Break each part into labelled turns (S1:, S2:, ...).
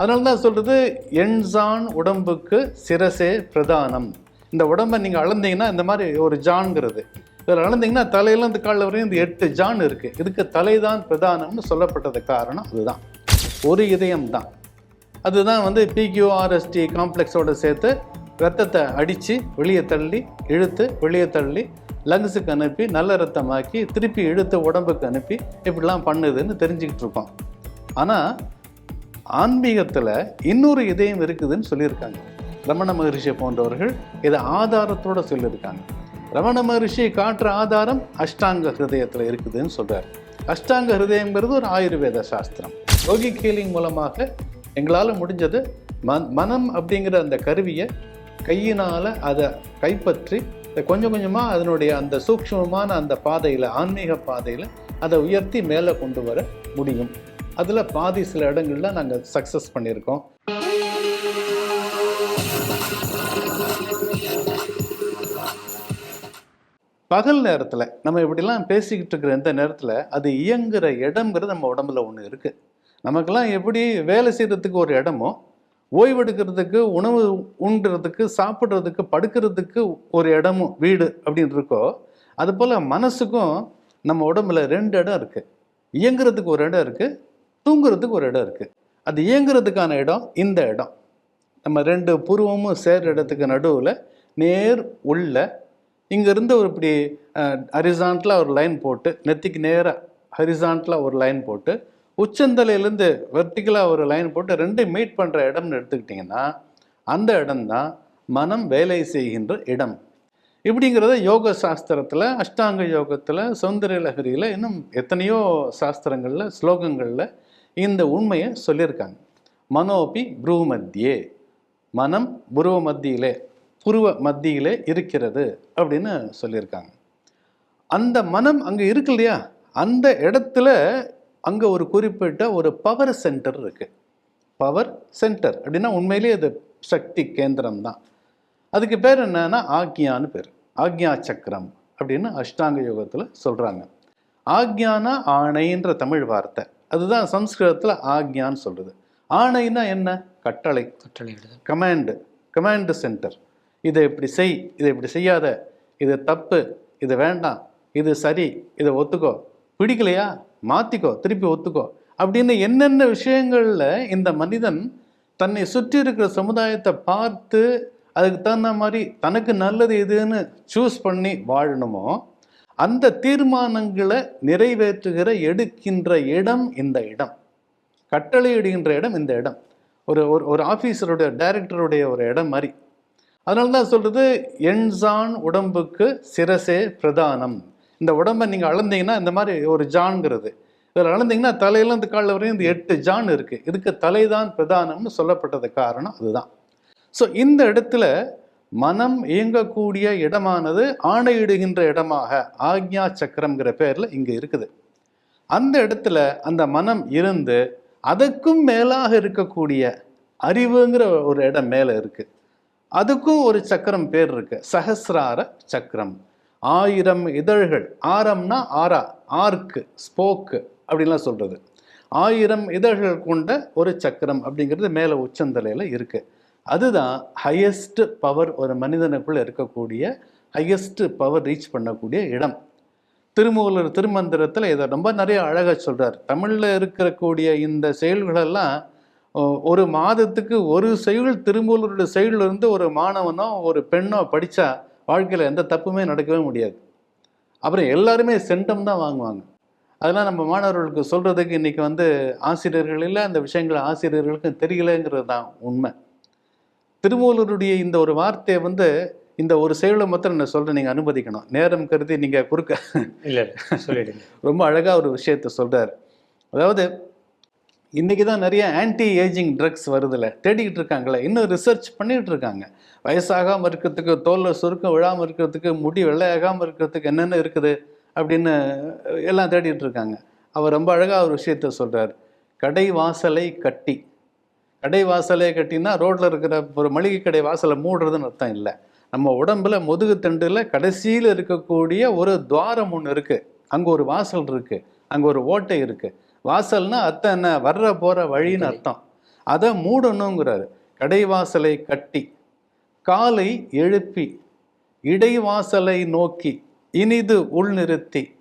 S1: அதனால தான் சொல்கிறது எண்சான் உடம்புக்கு சிரசே பிரதானம். இந்த உடம்பை நீங்கள் அளந்தீங்கன்னா இந்த மாதிரி ஒரு ஜான்ங்கிறது. இதில் அளந்தீங்கன்னா தலையில இந்த காலில் வரையும் இந்த எட்டு ஜான் இருக்குது இதுக்கு தலைதான் பிரதானம்னு சொல்லப்பட்டது காரணம் அதுதான். ஒரு இதயம் தான். அதுதான் வந்து பிக்யூஆர்எஸ்டி காம்ப்ளெக்ஸோடு சேர்த்து ரத்தத்தை அடித்து வெளியே தள்ளி இழுத்து வெளியே தள்ளி லங்ஸுக்கு அனுப்பி நல்ல ரத்தமாக்கி திருப்பி இழுத்து உடம்புக்கு அனுப்பி இப்படிலாம் பண்ணுதுன்னு தெரிஞ்சுக்கிட்டு இருக்கோம். ஆனால் ஆன்மீகத்தில் இன்னொரு இதயம் இருக்குதுன்னு சொல்லியிருக்காங்க. ரமண மகரிஷி போன்றவர்கள் இதை ஆதாரத்தோட சொல்லியிருக்காங்க. ரமண மகரிஷி காட்டுற ஆதாரம் அஷ்டாங்க ஹிருதயத்தில் இருக்குதுன்னு சொல்கிறார் அஷ்டாங்க ஹிருதயங்கிறது ஒரு ஆயுர்வேத சாஸ்திரம். யோகி ஹீலிங் மூலமாக எங்களால் முடிஞ்சது மன் மனம் அப்படிங்கிற அந்த கருவியை கையினால் அதை கைப்பற்றி கொஞ்சம் கொஞ்சமாக அதனுடைய அந்த சூக்ஷ்மமான அந்த பாதையில் ஆன்மீக பாதையில் அதை உயர்த்தி மேலே கொண்டு வர முடியும். அதில் பாதி சில இடங்களில் நாங்கள் சக்ஸஸ் பண்ணியிருக்கோம். பகல் நேரத்தில் நம்ம இப்படிலாம் பேசிக்கிட்டு இருக்கிற இந்த நேரத்தில் அது இயங்குகிற இடம்ங்கிறது நம்ம உடம்புல ஒன்று இருக்குது நமக்கெல்லாம் எப்படி வேலை செய்கிறதுக்கு ஒரு இடமோ ஓய்வெடுக்கிறதுக்கு உணவு உண்டுறதுக்கு சாப்பிட்றதுக்கு படுக்கிறதுக்கு ஒரு இடமும் வீடு அப்படின்னு இருக்கோ அதுபோல் மனசுக்கும் நம்ம உடம்புல ரெண்டு இடம் இருக்குது இயங்குறதுக்கு ஒரு இடம் இருக்குது தூங்குறதுக்கு ஒரு இடம் இருக்குது அது இயங்குறதுக்கான இடம் இந்த இடம். நம்ம ரெண்டு புருவமும் சேர்ற இடத்துக்கு நடுவில் நேர் உள்ள இங்கேருந்து ஒரு இப்படி ஹரிசான்டலாக ஒரு லைன் போட்டு நெத்திக்கு நேராக ஹரிசான்டலாக ஒரு லைன் போட்டு உச்சந்தலையிலேருந்து வெர்டிக்கலாக ஒரு லைன் போட்டு ரெண்டு மீட் பண்ணுற இடம்னு எடுத்துக்கிட்டிங்கன்னா அந்த இடம்தான் மனம் வேலை செய்கின்ற இடம். இப்படிங்கிறத யோக சாஸ்திரத்தில் அஷ்டாங்க யோகத்தில் சௌந்தரிய லகரியில் இன்னும் எத்தனையோ சாஸ்திரங்களில் ஸ்லோகங்களில் இந்த உண்மையை சொல்லியிருக்காங்க. மனோபி புருவ மத்தியே மனம் புருவ மத்தியிலே புருவ மத்தியிலே இருக்கிறது அப்படின்னு சொல்லியிருக்காங்க. அந்த மனம் அங்கே இருக்கு இல்லையா? அந்த இடத்துல அங்கே ஒரு குறிப்பிட்ட ஒரு பவர் சென்டர் இருக்குது பவர் சென்டர் அப்படின்னா உண்மையிலேயே அது சக்தி கேந்திரம் தான். அதுக்கு பேர் என்னன்னா ஆக்ஞான்னு பேர். ஆக்ஞா சக்கரம் அப்படின்னு அஷ்டாங்க யோகத்தில் சொல்கிறாங்க ஆக்ஞான ஆணைன்ற தமிழ் வார்த்தை. அதுதான் சம்ஸ்கிருதத்தில் ஆக்ஞான்னு சொல்கிறது ஆணைனா என்ன? கட்டளை.
S2: கட்டளையிடுதல்.
S1: கமாண்டு. Command centre. இதை இப்படி செய் இதை இப்படி செய்யாத. இது தப்பு இது வேண்டாம் இது சரி இதை ஒத்துக்கோ. பிடிக்கலையா? மாற்றிக்கோ திருப்பி ஒத்துக்கோ. அப்படின்னு என்னென்ன விஷயங்களில் இந்த மனிதன் தன்னை சுற்றி இருக்கிற சமுதாயத்தை பார்த்து அதுக்கு தகுந்த மாதிரி தனக்கு நல்லது எதுன்னு சூஸ் பண்ணி வாழணுமோ அந்த தீர்மானங்களை நிறைவேற்றுகிற எடுக்கின்ற இடம் இந்த இடம். கட்டளை இடுகின்ற இடம் இந்த இடம். ஒரு ஒரு ஒரு ஆஃபீஸருடைய டைரக்டருடைய ஒரு இடம் மாதிரி. அதனால தான் சொல்கிறது எண்சான் உடம்புக்கு சிரசே பிரதானம். இந்த உடம்பை நீங்கள் அளந்தீங்கன்னா இந்த மாதிரி ஒரு ஜான்ங்கிறது. இதில் அளந்தீங்கன்னா தலையில இந்த காலில் வரையும் இந்த எட்டு ஜான் இருக்குது இதுக்கு தலைதான் பிரதானம்னு சொல்லப்பட்டது காரணம் அதுதான். ஸோ இந்த இடத்துல மனம் இயங்கக்கூடிய இடமானது ஆணையிடுகின்ற இடமாக ஆக்ஞா சக்கரம்ங்கிற பேரில் இங்கே இருக்குது. அந்த இடத்துல அந்த மனம் இருந்து அதுக்கும் மேலாக இருக்கக்கூடிய அறிவுங்கிற ஒரு இடம் மேலே இருக்குது அதுக்கும் ஒரு சக்கரம் பேர் இருக்கு சஹசிரார சக்கரம். ஆயிரம் இதழ்கள் ஆரம்னா ஆரா ஆர்க்கு ஸ்போக்கு அப்படின்லாம் சொல்கிறது ஆயிரம் இதழ்கள் கொண்ட ஒரு சக்கரம் அப்படிங்கிறது மேலே உச்சந்தலையில் இருக்குது அதுதான் ஹையஸ்ட் பவர் ஒரு மனிதனுக்குள்ளே இருக்கக்கூடிய ஹையஸ்ட் பவர் ரீச் பண்ணக்கூடிய இடம். திருமூலர் திருமந்திரத்தில் இதை ரொம்ப நிறைய அழகாக சொல்கிறார் தமிழில் இருக்கக்கூடிய இந்த செயல்களெல்லாம் ஒரு மாதத்துக்கு ஒரு செயல் திருமூலருடைய செயலிருந்து ஒரு மாணவனோ ஒரு பெண்ணோ படித்தா வாழ்க்கையில் எந்த தப்புமே நடக்கவே முடியாது. அப்புறம் எல்லாருமே சென்டம் தான் வாங்குவாங்க. அதெல்லாம் நம்ம மாணவர்களுக்கு சொல்கிறதுக்கு இன்றைக்கி வந்து ஆசிரியர்கள் இல்லை அந்த விஷயங்கள் ஆசிரியர்களுக்கும் தெரியலங்கிறது தான் உண்மை. திருமூலருடைய இந்த ஒரு வார்த்தையை வந்து இந்த ஒரு செயலை மாத்திரம் நான் சொல்கிறேன் நீங்கள் அனுமதிக்கணும். நேரம் கருதி நீங்கள் குறுக்க
S2: இல்ல சொல்லிடுங்க.
S1: ரொம்ப அழகாக ஒரு விஷயத்த சொல்றார். அதாவது இன்னைக்கு தான் நிறைய ஆன்டி ஏஜிங் ட்ரக்ஸ் வருதுல்ல தேடிக்கிட்டு இருக்காங்களே இன்னும் ரிசர்ச் பண்ணிட்டு இருக்காங்க. வயசாகாமல் இருக்கிறதுக்கு தோலில் சுருக்கம் விழாமல் இருக்கிறதுக்கு முடி வெள்ளையாகாமல் இருக்கிறதுக்கு என்னென்ன இருக்குது அப்படின்னு எல்லாம் தேடிட்டு இருக்காங்க. அவர் ரொம்ப அழகாக ஒரு விஷயத்த சொல்றார். கடை வாசலை கட்டி. கடை வாசலே கட்டினா ரோட்ல இருக்கிற ஒரு மளிகை கடை வாசலை மூடுறதுன்னு அர்த்தம் இல்லை. நம்ம உடம்புல முதுகு தண்டுல கடைசியில் இருக்கக்கூடிய ஒரு துவாரம் ஒன்று இருக்கு. அங்க ஒரு வாசல் இருக்கு. அங்க ஒரு ஓட்டை இருக்கு. வாசல்னா அர்த்தம் என்ன வர்ற போற வழின்னு அர்த்தம். அதை மூடணுங்கிறாரு. கடைவாசலை கட்டி காலை எழுப்பி இடைவாசலை நோக்கி இனிது உள்நிறுத்தி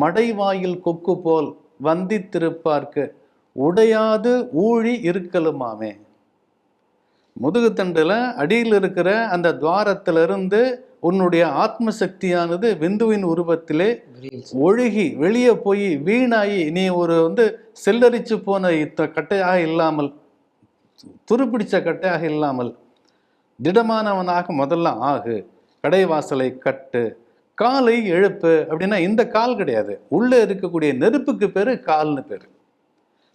S1: மடைவாயில் கொக்கு போல் வந்தித்திருப்பார்க்கு. உடையாது ஊழி இருக்கலுமாமே. முதுகுத்தண்டில் அடியில் இருக்கிற அந்த துவாரத்திலிருந்து உன்னுடைய ஆத்ம சக்தியானது விந்துவின் உருவத்திலே ஒழுகி வெளியே போய் வீணாகி நீ ஒரு வந்து செல்லரிச்சு போன இத்த கட்டையாக இல்லாமல் துருப்பிடிச்ச கட்டையாக இல்லாமல் திடமானவனாக முதல்ல ஆகு. கடைவாசலை கட்டு காலை எழுப்பு அப்படின்னா இந்த கால் கிடையாது. உள்ளே இருக்கக்கூடிய நெருப்புக்கு பேர் கால்னு பேர்.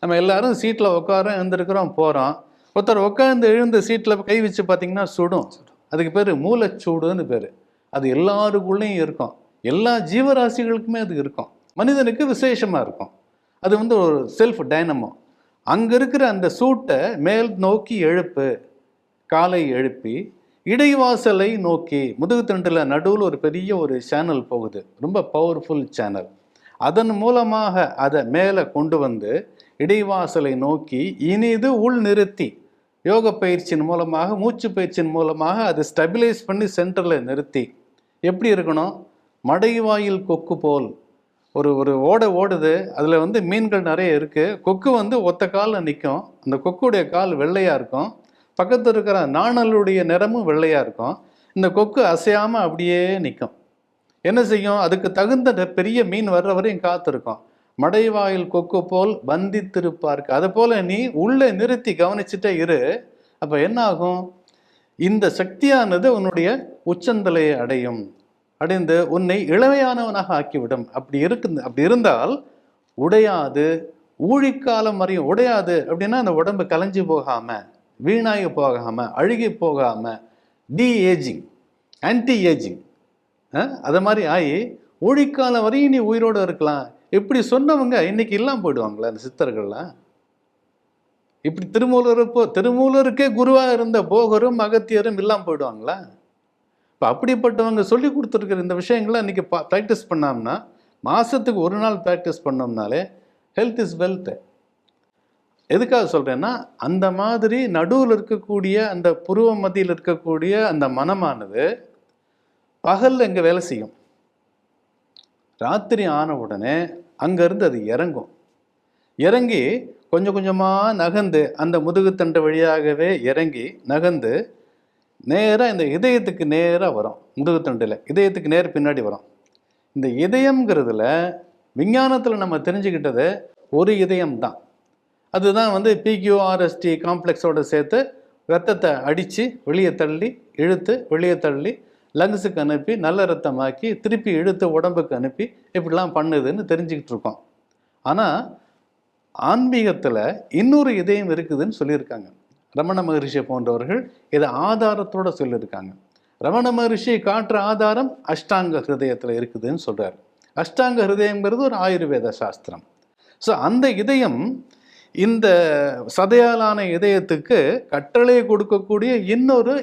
S1: நம்ம எல்லாரும் சீட்டில் உட்காரோம் எழுந்திருக்கிறோம் போகிறோம் ஒருத்தர் உட்காந்து எழுந்த சீட்டில் கை வச்சு பார்த்தீங்கன்னா சுடும். அதுக்கு பேர் மூலச்சூடுன்னு பேர். அது எல்லாருக்குள்ளேயும் இருக்கும். எல்லா ஜீவராசிகளுக்குமே அது இருக்கும். மனிதனுக்கு விசேஷமாக இருக்கும். அது வந்து ஒரு செல்ஃப் டைனமோ அங்கே இருக்கிற அந்த சூட்டை மேல் நோக்கி எழுப்பு காலை எழுப்பி இடைவாசலை நோக்கி. முதுகுத்தண்டில் நடுவில் ஒரு பெரிய ஒரு சேனல் போகுது. ரொம்ப பவர்ஃபுல் சேனல் அதன் மூலமாக அதை மேலே கொண்டு வந்து இடைவாசலை நோக்கி இனிது உள் நிறுத்தி. யோக பயிற்சியின் மூலமாக மூச்சு பயிற்சியின் மூலமாக அதை ஸ்டெபிலைஸ் பண்ணி சென்டரில் நிறுத்தி. எப்படி இருக்கணும்? மடைவாயில் கொக்கு போல். ஒரு ஒரு ஓடை ஓடுது அதில் வந்து மீன்கள் நிறைய இருக்குது கொக்கு வந்து ஒத்த காலில் நிற்கும் அந்த கொக்குடைய கால் வெள்ளையாக இருக்கும். பக்கத்தில் இருக்கிற நாணலுடைய நிறமும் வெள்ளையாக இருக்கும். இந்த கொக்கு அசையாமல் அப்படியே நிற்கும் என்ன செய்யும்? அதுக்கு தகுந்த பெரிய மீன் வர்ற வரையும் காத்திருக்கும். மடைவாயில் கொக்கு போல் பந்தித்திருப்பார்க்கு அது போல நீ உள்ளே நிறுத்தி கவனிச்சுட்டே இரு. அப்போ என்ன ஆகும் இந்த சக்தியானது உன்னுடைய உச்சந்தலையை அடையும். அடைந்து உன்னை இளமையானவனாக ஆக்கிவிடும். அப்படி இருக்கு அப்படி இருந்தால் உடையாது. ஊழிக்காலம் வரையும் உடையாது. அப்படின்னா அந்த உடம்பு கலைஞ்சு போகாம வீணாகி போகாம அழுகி போகாம டி ஏஜிங் ஆன்டி ஏஜிங் அதை மாதிரி ஆகி ஊழிக்காலம் வரையும் நீ உயிரோடு இருக்கலாம். இப்படி சொன்னவங்க இன்னைக்கு இல்லாமல் போயிடுவாங்களா அந்த சித்தர்கள்லாம்? இப்படி திருமூலர் போ திருமூலருக்கே குருவாக இருந்த போகரும் அகத்தியரும் இல்லாமல் போயிடுவாங்களா? இப்போ அப்படிப்பட்டவங்க சொல்லி கொடுத்துருக்குற இந்த விஷயங்களை பா ப்ராக்டிஸ் பண்ணோம்னா மாதத்துக்கு ஒரு நாள் ப்ராக்டிஸ் பண்ணோம்னாலே ஹெல்த் இஸ் வெல்த் எதுக்காக சொல்கிறேன்னா அந்த மாதிரி நடுவில் இருக்கக்கூடிய அந்த புருவ மத்தியில் இருக்கக்கூடிய அந்த மனமானது பகலில் இங்கே வேலை செய்யும். ராத்திரி ஆன உடனே அங்கேருந்து அது இறங்கும். இறங்கி கொஞ்சம் கொஞ்சமாக நகர்ந்து அந்த முதுகுத்தண்டு வழியாகவே இறங்கி நகர்ந்து நேராக இந்த இதயத்துக்கு நேராக வரும். முதுகுத்தண்டில் இதயத்துக்கு நேர் பின்னாடி வரும். இந்த இதயம்ங்கிறதுல விஞ்ஞானத்தில் நம்ம தெரிஞ்சுக்கிட்டது ஒரு இதயம் தான் அதுதான் வந்து பிக்யூஆர்எஸ்டி காம்ப்ளெக்ஸோடு சேர்த்து ரத்தத்தை அடித்து வெளியே தள்ளி இழுத்து வெளியே தள்ளி லங்ஸுக்கு அனுப்பி நல்ல ரத்தமாக்கி திருப்பி எடுத்து உடம்புக்கு அனுப்பி இப்படிலாம் பண்ணுதுன்னு தெரிஞ்சுக்கிட்டு இருக்கோம். ஆனால் ஆன்மீகத்தில் இன்னொரு இதயம் இருக்குதுன்னு சொல்லியிருக்காங்க. ரமண மகரிஷி போன்றவர்கள் இதை ஆதாரத்தோட சொல்லியிருக்காங்க. ரமண மகரிஷி காட்டுற ஆதாரம் அஷ்டாங்க ஹிருதயத்தில் இருக்குதுன்னு சொல்கிறார் அஷ்டாங்க ஹிருதயங்கிறது ஒரு ஆயுர்வேத சாஸ்திரம். ஸோ அந்த இதயம் இந்த சதையாலான இதயத்துக்கு கட்டளை கொடுக்கக்கூடிய இன்னொரு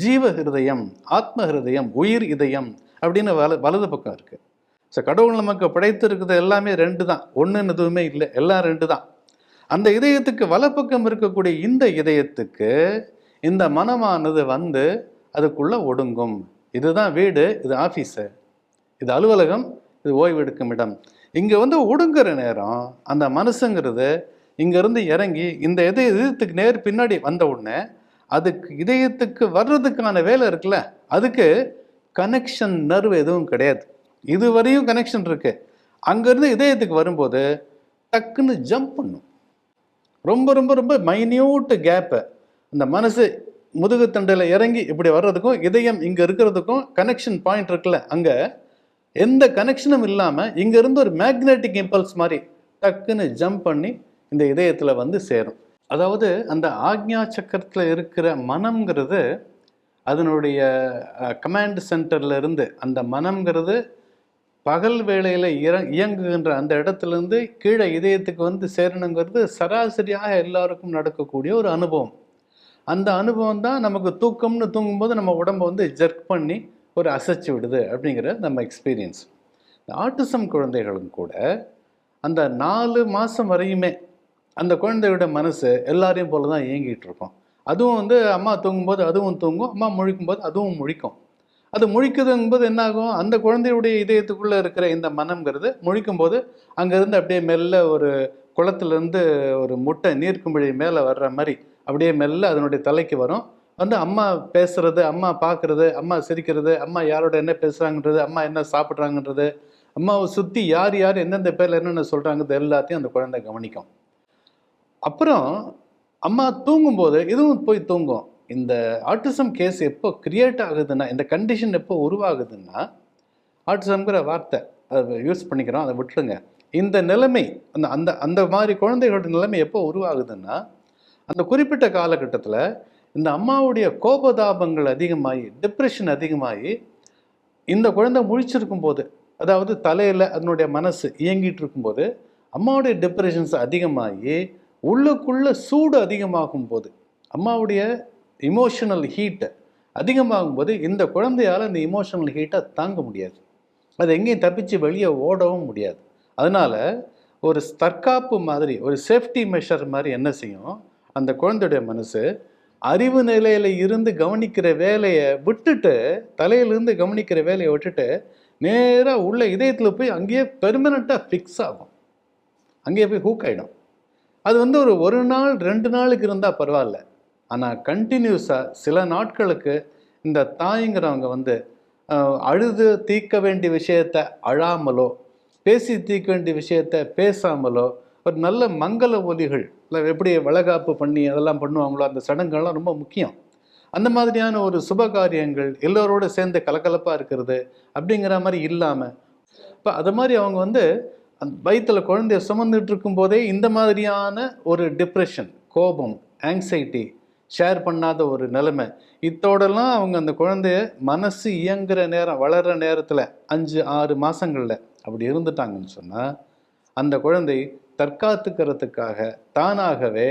S1: ஜீவ ஹிருதயம் ஆத்ம ஹிருதயம் உயிர் இதயம் அப்படின்னு வல வலது பக்கம் இருக்குது ஸோ கடவுள் நமக்கு படைத்திருக்கிறது எல்லாமே ரெண்டு தான். ஒன்றுன்னு எதுவுமே இல்லை. எல்லாம் ரெண்டு தான். அந்த இதயத்துக்கு வலப்பக்கம் இருக்கக்கூடிய இந்த இதயத்துக்கு இந்த மனமானது வந்து அதுக்குள்ளே ஒடுங்கும். இதுதான் வீடு இது ஆஃபீஸு. இது அலுவலகம் இது ஓய்வெடுக்கும் இடம். இங்கே வந்து ஒடுங்குற நேரம் அந்த மனசுங்கிறது இங்கேருந்து இறங்கி இந்த இதய இதயத்துக்கு நேர் பின்னாடி வந்த உடனே அதுக்கு இதயத்துக்கு வர்றதுக்கான வேலை இருக்குல்ல அதுக்கு கனெக்ஷன் நர்வு எதுவும் கிடையாது. இதுவரையும் கனெக்ஷன் இருக்கு. அங்கேருந்து இதயத்துக்கு வரும்போது டக்குன்னு ஜம்ப் பண்ணும். ரொம்ப ரொம்ப ரொம்ப மைன்யூட்டு கேப்பு இந்த மனசு தண்டையில் இறங்கி இப்படி வர்றதுக்கும் இதயம் இங்கே இருக்கிறதுக்கும் கனெக்ஷன் பாயிண்ட் இருக்குல்ல அங்கே எந்த கனெக்ஷனும் இல்லாமல் இங்கேருந்து ஒரு மேக்னெட்டிக் இம்பல்ஸ் மாதிரி டக்குன்னு ஜம்ப் பண்ணி இந்த இதயத்தில் வந்து சேரும். அதாவது அந்த ஆக்ஞா சக்கரத்தில் இருக்கிற மனம்ங்கிறது அதனுடைய கமாண்ட் சென்டர்ல இருந்து அந்த மனம்ங்கிறது பகல் வேளையில் இற இயங்குகின்ற அந்த இடத்துலேருந்து கீழே இதயத்துக்கு வந்து சேரணுங்கிறது சராசரியாக எல்லாருக்கும் நடக்கக்கூடிய ஒரு அனுபவம். அந்த அனுபவம் தான் நமக்கு தூக்கம்னு தூங்கும்போது நம்ம உடம்பை வந்து ஜெர்க் பண்ணி ஒரு அசைச்சு விடுது அப்படிங்கிற நம்ம எக்ஸ்பீரியன்ஸ் இந்த ஆட்டிசம் குழந்தைகளும் கூட அந்த நாலு மாதம் வரையுமே அந்த குழந்தையோட மனசு எல்லாரையும் போல தான் இயங்கிட்டு இருக்கும். அதுவும் வந்து அம்மா தூங்கும்போது அதுவும் தூங்கும் அம்மா முழிக்கும்போது அதுவும் முழிக்கும். அது முழிக்குதுங்கும்போது என்னாகும்? அந்த குழந்தையுடைய இதயத்துக்குள்ளே இருக்கிற இந்த மனம்ங்கிறது முழிக்கும்போது அங்கேருந்து அப்படியே மெல்ல ஒரு குளத்துலேருந்து ஒரு முட்டை நீர்க்குமிழி மேலே வர்ற மாதிரி அப்படியே மெல்ல அதனுடைய தலைக்கு வரும். வந்து அம்மா பேசுறது அம்மா பார்க்குறது அம்மா சிரிக்கிறது அம்மா யாரோட என்ன பேசுகிறாங்கன்றது அம்மா என்ன சாப்பிட்றாங்கன்றது அம்மாவை சுற்றி யார் யார் எந்தெந்த பேரில் என்னென்ன சொல்கிறாங்கிறது எல்லாத்தையும் அந்த குழந்தை கவனிக்கும். அப்புறம் அம்மா தூங்கும்போது இதுவும் போய் தூங்கும். இந்த ஆட்டிசம் கேஸ் எப்போ கிரியேட் ஆகுதுன்னா இந்த கண்டிஷன் எப்போ உருவாகுதுன்னா ஆட்டிசம்ங்கிற வார்த்தை அதை யூஸ் பண்ணிக்கிறோம் அதை விட்டுருங்க. இந்த நிலைமை அந்த அந்த அந்த மாதிரி குழந்தைகளோட நிலைமை எப்போ உருவாகுதுன்னா அந்த குறிப்பிட்ட காலகட்டத்தில் இந்த அம்மாவுடைய கோபதாபங்கள் அதிகமாகி டிப்ரெஷன் அதிகமாகி இந்த குழந்தை முழிச்சிருக்கும் போது அதாவது தலையில் அதனுடைய மனசு இயங்கிட்டு இருக்கும்போது அம்மாவுடைய டிப்ரெஷன்ஸ் அதிகமாகி உள்ளுக்குள்ள சூடு அதிகமாகும் போது அம்மாவுடைய இமோஷனல் ஹீட்டை அதிகமாகும் போது இந்த குழந்தையால் இந்த இமோஷனல் ஹீட்டை தாங்க முடியாது. அது எங்கேயும் தப்பிச்சு வெளியே ஓடவும் முடியாது. அதனால் ஒரு தற்காப்பு மாதிரி ஒரு சேஃப்டி மெஷர் மாதிரி என்ன செய்யும்? அந்த குழந்தையுடைய மனசு அறிவு நிலையில் இருந்து கவனிக்கிற வேலையை விட்டுட்டு தலையிலிருந்து கவனிக்கிற வேலையை விட்டுட்டு நேராக உள்ள இதயத்தில் போய் அங்கேயே பெர்மனண்ட்டாக ஃபிக்ஸ் ஆகும். அங்கேயே போய் ஹூக் ஆகிடும் அது வந்து ஒரு ஒரு நாள் ரெண்டு நாளுக்கு இருந்தால் பரவாயில்ல. ஆனால் கண்டினியூஸாக சில நாட்களுக்கு இந்த தாய்ங்கிறவங்க வந்து அழுது தீர்க்க வேண்டிய விஷயத்த அழாமலோ பேசி தீர்க்க வேண்டிய விஷயத்த பேசாமலோ ஒரு நல்ல மங்கள ஒலிகள் இல்லை எப்படி வளகாப்பு பண்ணி அதெல்லாம் பண்ணுவாங்களோ அந்த சடங்குகள்லாம் ரொம்ப முக்கியம். அந்த மாதிரியான ஒரு சுப காரியங்கள் எல்லோரோட சேர்ந்து கலகலப்பாக இருக்கிறது அப்படிங்கிற மாதிரி இல்லாமல் இப்போ அது மாதிரி அவங்க வந்து அந்த வயிற்றில் குழந்தைய சுமந்துட்டு இருக்கும்போதே இந்த மாதிரியான ஒரு டிப்ரெஷன் கோபம் ஆங்ஸைட்டி ஷேர் பண்ணாத ஒரு நிலைமை. இத்தோடலாம் அவங்க அந்த குழந்தைய மனசு இயங்குற நேரம் வளர்கிற நேரத்தில் அஞ்சு ஆறு மாதங்களில் அப்படி இருந்துட்டாங்கன்னு சொன்னால் அந்த குழந்தை தற்காத்துக்கிறதுக்காக தானாகவே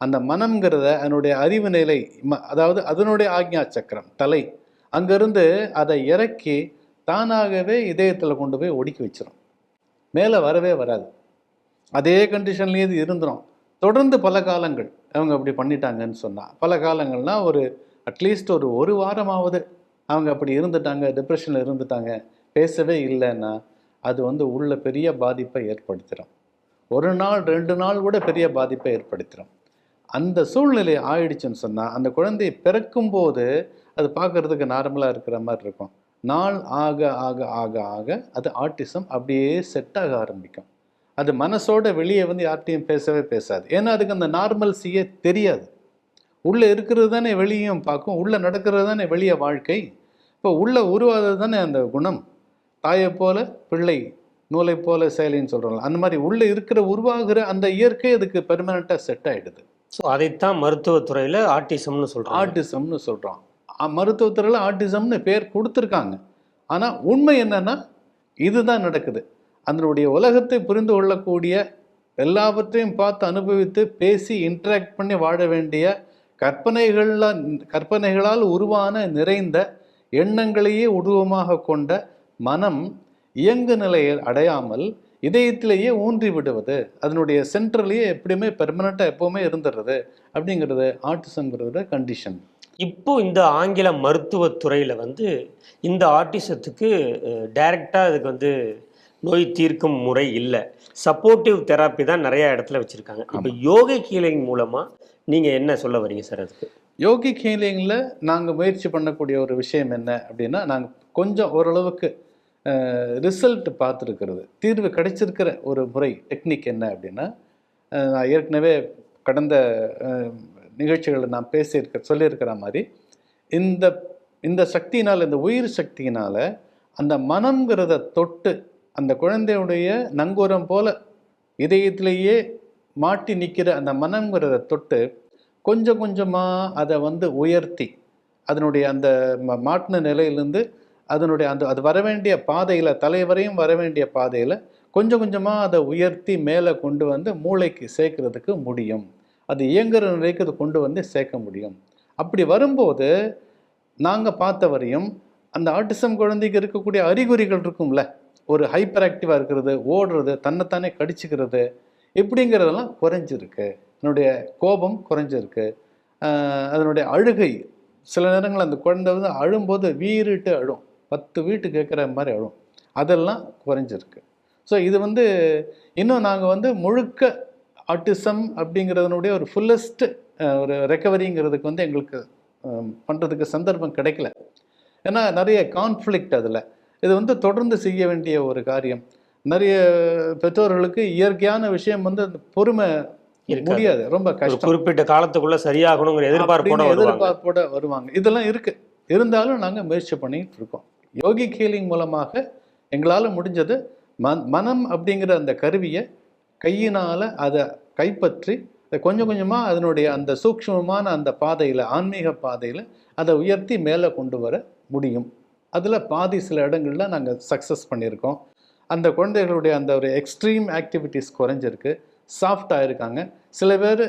S1: அந்த மனம்ங்கிறத அதனுடைய அறிவு நிலை ம- அதாவது அதனுடைய ஆக்ஞா சக்கரம் தலை அங்கேருந்து அதை இறக்கி தானாகவே இதயத்தில் கொண்டு போய் ஒடுக்கி வச்சிரும். மேலே வரவே வராது. அதே கண்டிஷன்லேயே இது இருந்துடும் தொடர்ந்து பல காலங்கள் அவங்க அப்படி பண்ணிட்டாங்கன்னு சொன்னால் பல காலங்கள்னா ஒரு அட்லீஸ்ட் ஒரு ஒரு வாரமாவது அவங்க அப்படி இருந்துட்டாங்க டிப்ரெஷனில் இருந்துட்டாங்க பேசவே இல்லைன்னா அது வந்து உள்ள பெரிய பாதிப்பை ஏற்படுத்திடும் ஒரு நாள் ரெண்டு நாள் கூட பெரிய பாதிப்பை ஏற்படுத்திடும் அந்த சூழ்நிலை ஆயிடுச்சுன்னு சொன்னால் அந்த குழந்தை பிறக்கும்போது அது பார்க்கறதுக்கு நார்மலாக இருக்கிற மாதிரி இருக்கும். நாள் ஆக ஆக ஆக ஆக அது ஆட்டிசம் அப்படியே செட் ஆக ஆரம்பிக்கும். அது மனசோட வெளியே வந்து யார்கிட்டையும் பேசவே பேசாது. ஏன்னா அதுக்கு அந்த நார்மல்சியே தெரியாது. உள்ளே இருக்கிறது தானே வெளியும் பார்க்கும். உள்ளே நடக்கிறது தானே வெளியே வாழ்க்கை. இப்போ உள்ளே உருவாதது தானே அந்த குணம். தாயை போல பிள்ளை நூலை போல செயலின்னு சொல்கிறோம்ல அந்த மாதிரி உள்ளே இருக்கிற உருவாகிற அந்த இயற்கை அதுக்கு பெர்மனண்ட்டாக செட் ஆகிடுது
S2: ஸோ அதைத்தான் மருத்துவத்துறையில் ஆட்டிசம்னு சொல்கிறாங்க
S1: ஆட்டிசம்னு சொல்கிறோம் மருத்துவத்துறையில் ஆட்டிசம்னு பேர் கொடுத்துருக்காங்க. ஆனால் உண்மை என்னென்னா இதுதான் நடக்குது. அதனுடைய உலகத்தை புரிந்து கொள்ளக்கூடிய எல்லாவற்றையும் பார்த்து அனுபவித்து பேசி இன்ட்ராக்ட் பண்ணி வாழ வேண்டிய கற்பனைகளால் கற்பனைகளால் உருவான நிறைந்த எண்ணங்களையே உருவமாக கொண்ட மனம் இயங்கு நிலையை அடையாமல் இதயத்திலேயே ஊன்றி விடுவது அதனுடைய சென்டர்லேயே எப்படியுமே பெர்மனண்ட்டாக எப்போவுமே இருந்துடுறது அப்படிங்கிறது ஆட்டிசம்ங்கிறத கண்டிஷன்
S2: இப்போ இந்த ஆங்கில மருத்துவத்துறையில் வந்து இந்த ஆட்டிசத்துக்கு டைரெக்டாக அதுக்கு வந்து நோய் தீர்க்கும் முறை இல்லை. சப்போர்ட்டிவ் தெராப்பி தான் நிறைய இடத்துல வச்சுருக்காங்க. இப்போ யோகை ஹீலிங் மூலமாக நீங்கள் என்ன சொல்ல வரீங்க சார் அதுக்கு?
S1: யோகிக் ஹீலிங்கில் நாங்கள் முயற்சி பண்ணக்கூடிய ஒரு விஷயம் என்ன அப்படின்னா நாங்கள் கொஞ்சம் ஓரளவுக்கு ரிசல்ட் பார்த்துருக்கிறது. தீர்வு கிடைச்சிருக்கிற ஒரு முறை டெக்னிக் என்ன அப்படின்னா நான் ஏற்கனவே கடந்த நிகழ்ச்சிகளில் நான் பேசியிருக்க சொல்லியிருக்கிற மாதிரி இந்த இந்த சக்தியினால் இந்த உயிர் சக்தியினால் அந்த மனம்ங்கிறத தொட்டு அந்த குழந்தையுடைய நங்கூரம் போல இதயத்திலேயே மாட்டி நிற்கிற அந்த மனம்ங்கிறத தொட்டு கொஞ்சம் கொஞ்சமாக அதை வந்து உயர்த்தி அதனுடைய அந்த ம- மாட்டின நிலையிலேருந்து அதனுடைய அந்த அது வர வேண்டிய பாதையில் தலைவரையும் வர வேண்டிய பாதையில் கொஞ்சம் கொஞ்சமாக அதை உயர்த்தி மேலே கொண்டு வந்து மூளைக்கு சேர்க்கறதுக்கு முடியும். அது இயங்குகிற நிலைக்கு அது கொண்டு வந்து சேர்க்க முடியும். அப்படி வரும்போது நாங்கள் பார்த்த வரையும் அந்த ஆட்டிசம் குழந்தைக்கு இருக்கக்கூடிய அறிகுறிகள் இருக்கும்ல. ஒரு ஹைப்பர் ஆக்டிவாக இருக்கிறது ஓடுறது தன்னைத்தானே கடிச்சிக்கிறது இப்படிங்கிறதெல்லாம் குறைஞ்சிருக்கு. என்னுடைய கோபம் குறைஞ்சிருக்கு. அதனுடைய அழுகை சில நேரங்கள் அந்த குழந்தை வந்து அழும்போது வீறிட்டு அழும். பத்து வீட்டு கேட்குற மாதிரி அழும். அதெல்லாம் குறைஞ்சிருக்கு. ஸோ இது வந்து இன்னும் நாங்கள் வந்து முழுக்க ஆட்டிசம் அப்படிங்கிறதனுடைய ஒரு ஃபுல்லஸ்ட் ஒரு ரெக்கவரிங்கிறதுக்கு வந்து எங்களுக்கு பண்ணுறதுக்கு சந்தர்ப்பம் கிடைக்கல. ஏன்னா நிறைய கான்ஃப்ளிக்ட் அதில். இது வந்து தொடர்ந்து செய்ய வேண்டிய ஒரு காரியம். நிறைய பெற்றோர்களுக்கு இயற்கையான விஷயம் வந்து அந்த பொறுமை. முடியாது. ரொம்ப கஷ்டம்.
S2: குறிப்பிட்ட காலத்துக்குள்ள சரியாகணுங்கிற எதிர்பார்ப்போட
S1: எதிர்பார்ப்போட வருவாங்க. இதெல்லாம் இருக்கு. இருந்தாலும் நாங்கள் முயற்சி பண்ணிட்டு இருக்கோம். யோகி ஹீலிங் மூலமாக எங்களால் முடிஞ்சது மன் மனம் அப்படிங்கிற அந்த கருவியை கையினால் அதை கைப்பற்றி அதை கொஞ்சம் கொஞ்சமாக அதனுடைய அந்த சூக்ஷ்மமான அந்த பாதையில் ஆன்மீக பாதையில் அதை உயர்த்தி மேலே கொண்டு வர முடியும். அதில் பாதி சில இடங்கள்ல நாங்கள் சக்ஸஸ் பண்ணியிருக்கோம். அந்த குழந்தைகளுடைய அந்த ஒரு எக்ஸ்ட்ரீம் ஆக்டிவிட்டீஸ் குறைஞ்சிருக்கு. சாஃப்டாக இருக்காங்க சில பேர்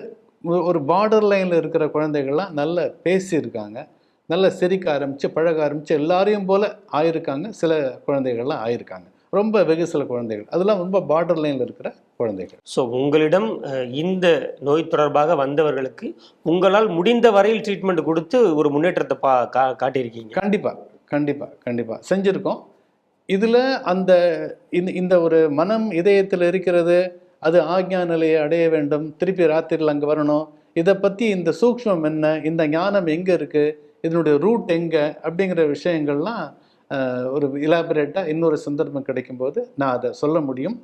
S1: ஒரு பார்டர் லைனில் இருக்கிற குழந்தைகள்லாம் நல்ல பேசியிருக்காங்க. நல்ல சிரிக்க ஆரம்பித்து பழக ஆரம்பித்து எல்லாரையும் போல் ஆயிருக்காங்க. சில குழந்தைகள்லாம் ஆயிருக்காங்க. ரொம்ப வெகு சில குழந்தைகள். அதெல்லாம் ரொம்ப பார்டர் லைனில் இருக்கிற குழந்தைகள்.
S2: ஸோ உங்களிடம் இந்த நோய் தொடர்பாக வந்தவர்களுக்கு உங்களால் முடிந்த வரையில் ட்ரீட்மெண்ட் கொடுத்து ஒரு முன்னேற்றத்தை பா கா காட்டியிருக்கீங்க.
S1: கண்டிப்பாக கண்டிப்பாக கண்டிப்பாக செஞ்சுருக்கோம். இதில் அந்த இந்த இந்த ஒரு மனம் இதயத்தில் இருக்கிறது அது ஆக்ஞா நிலையை அடைய வேண்டும். திருப்பி ராத்திரியில் அங்கே வரணும். இதை பற்றி இந்த சூக்ஷ்மம் என்ன? இந்த ஞானம் எங்கே இருக்குது இதனுடைய ரூட் எங்கே? அப்படிங்கிற விஷயங்கள்லாம் ஒரு இலாபரேட்டாக இன்னொரு சந்தர்ப்பம் கிடைக்கும்போது நான் அதை சொல்ல முடியும்.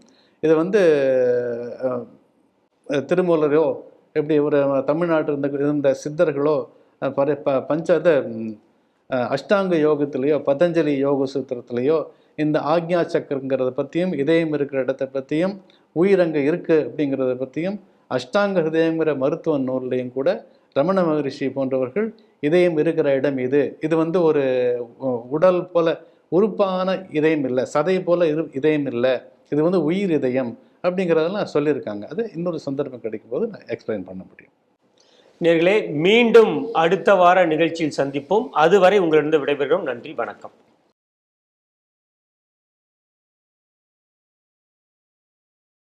S1: இதை வந்து திருமூலரோ எப்படி ஒரு தமிழ்நாட்டில் இருந்த இருந்த சித்தர்களோ அஹ், ப பஞ்சத அஷ்டாங்க யோகத்திலேயோ பதஞ்சலி யோக சூத்திரத்திலேயோ இந்த ஆக்ஞா சக்கரங்கிறத பற்றியும் இதயம் இருக்கிற இடத்தை பற்றியும் உயிர் அங்கே இருக்குது அப்படிங்கிறத பற்றியும் அஷ்டாங்க ஹிருதயங்கிற மருத்துவ நூல்லையும் கூட ரமண மகரிஷி போன்றவர்கள் இதயம் இருக்கிற இடம் இது. இது வந்து ஒரு உடல் போல உறுப்பான இதயம் இல்லை. சதை போல இரு இதயம் இல்லை. இது வந்து உயிர் இதயம் அப்படிங்கிறதெல்லாம் சொல்லியிருக்காங்க. அது இன்னொரு சந்தர்ப்பம் கிடைக்கும் போது நான் எக்ஸ்பிளைன் பண்ண முடியும்.
S2: நேர்களே மீண்டும் அடுத்த வார நிகழ்ச்சியில் சந்திப்போம். அதுவரை உங்களிடம் விடைபெறுகிறோம். நன்றி வணக்கம்.